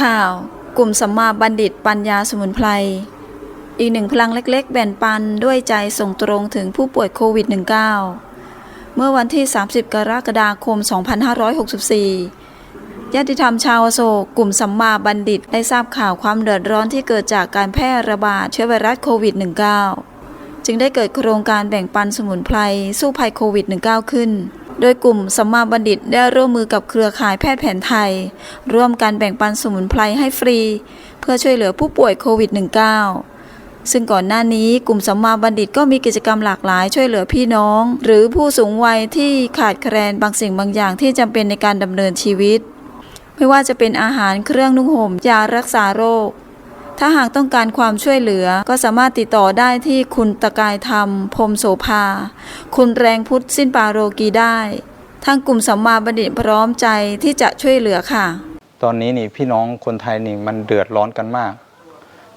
ข่าว กลุ่มสัมมาบัณฑิตปัญญาสมุนไพร อีกหนึ่งพลังเล็กๆ แบ่งปันด้วยใจส่งตรงถึงผู้ป่วยโควิด -19 เมื่อวันที่ 30 กรกฎาคม 2564 ญาติธรรมชาวโศกกลุ่มสัมมาบัณฑิตได้ทราบข่าวความเดือดร้อนที่เกิดจากการแพร่ระบาดเชื้อไวรัสโควิด -19 จึงได้เกิดโครงการแบ่งปันสมุนไพรสู้ภัยโควิด -19 ขึ้น โดยกลุ่มสัมมาบัณฑิตได้ร่วมมือกับเครือข่ายแพทย์แผนไทย ร่วมกันแบ่งปันสมุนไพรให้ฟรี เพื่อช่วยเหลือผู้ป่วยโควิด -19 ซึ่งก่อนหน้านี้กลุ่มสัมมาบัณฑิตก็มีกิจกรรมหลากหลายช่วยเหลือพี่น้อง หรือผู้สูงวัยที่ขาดแคลนบางสิ่งบางอย่างที่จำเป็นในการดำเนินชีวิต ไม่ว่าจะเป็นอาหารเครื่องนุ่งห่มยารักษาโรค ถ้าหากต้องการความช่วยเหลือก็สามารถติดต่อได้ที่คุณตะกายธรรม พรมโสภา คุณแรงพุทธสิ้นปาโรกีได้ทางกลุ่มสัมมาบัณฑิตพร้อมใจที่จะช่วยเหลือค่ะ ตอนนี้นี่พี่น้องคนไทยนี่มันเดือดร้อนกันมาก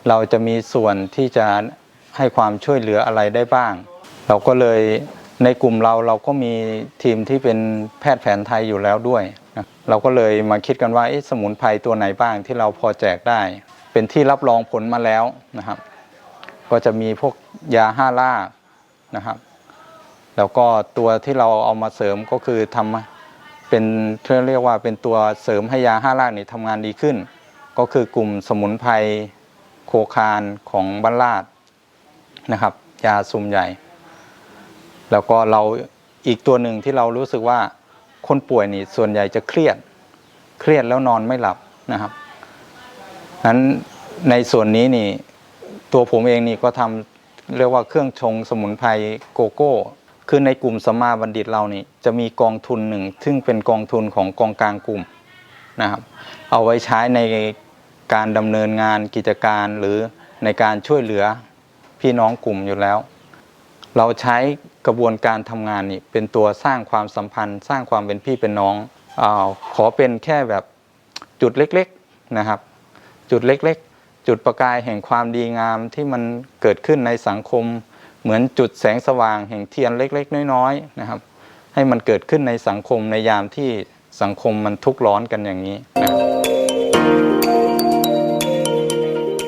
เราจะมีส่วนที่จะให้ความช่วยเหลืออะไรได้บ้าง เราก็เลยในกลุ่มเราเราก็มีทีมที่เป็นแพทย์แผนไทยอยู่แล้วด้วย เราก็เลยมาคิดกันว่าสมุนไพรตัวไหนบ้างที่เราพอแจกได้ เป็นที่รับรองผลมาแล้วนะครับ ก็จะมีพวกยาห้าล่ากนะครับ แล้วก็ตัวที่เราเอามาเสริมก็คือทำเป็นเรียกว่าเป็นตัวเสริมให้ยาห้ารากนี่ทำงานดีขึ้น ก็คือกลุ่มสมุนไพรโคคานของบ้านลาดนะครับ ยาซุมใหญ่ แล้วก็เราอีกตัวหนึ่งที่เรารู้สึกว่าคนป่วยนี่ส่วนใหญ่จะเครียด เครียดแล้วนอนไม่หลับนะครับ นั้นในส่วนนี้นี่ตัวผมเองนี่ก็ทำเรียกว่าเครื่องชงสมุนไพรโกโก้ คือในกลุ่มสมาบัณฑิตเรานี่จะมีกองทุนหนึ่ง ซึ่งเป็นกองทุนของกองกลางกลุ่มนะครับ เอาไว้ใช้ในการดำเนินงานกิจการหรือในการช่วยเหลือพี่น้องกลุ่มอยู่แล้ว เราใช้กระบวนการทำงานนี่เป็นตัวสร้างความสัมพันธ์ สร้างความเป็นพี่เป็นน้องอขอเป็นแค่แบบจุดเล็ก ๆนะครับ จุดเล็กๆ จุดประกายแห่งความดีงามที่มันเกิดขึ้นในสังคม เหมือนจุดแสงสว่างแห่งเทียนเล็ก ๆ น้อยๆนะครับ ให้มันเกิดขึ้นในสังคมในยามที่สังคมมันทุกข์ร้อนกันอย่างนี้นะครับ